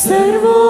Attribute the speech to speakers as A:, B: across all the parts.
A: servo.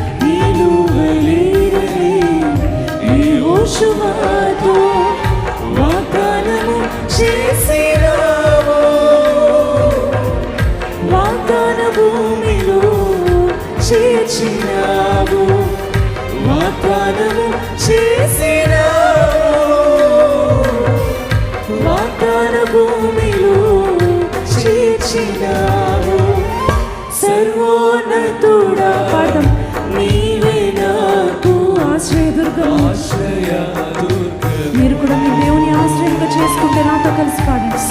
B: Thanks for this.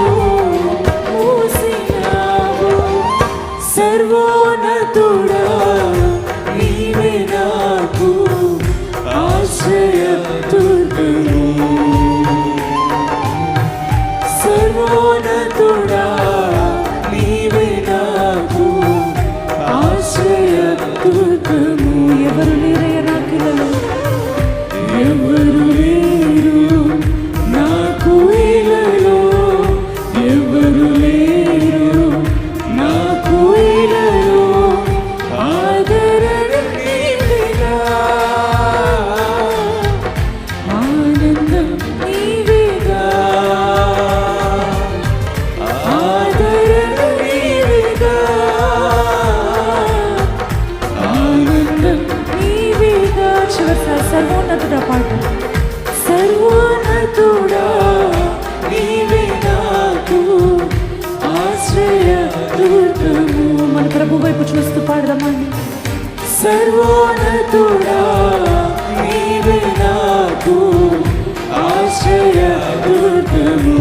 B: చూస్తూ పాడదామండి
A: సర్వోన్నతుడా నీవే నాకు ఆశ్రయ దుర్గము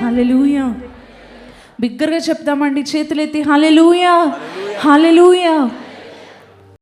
B: హల్లెలూయా. బిగ్గరగా చెప్దామండి చేతులెత్తి హల్లెలూయా హల్లెలూయా.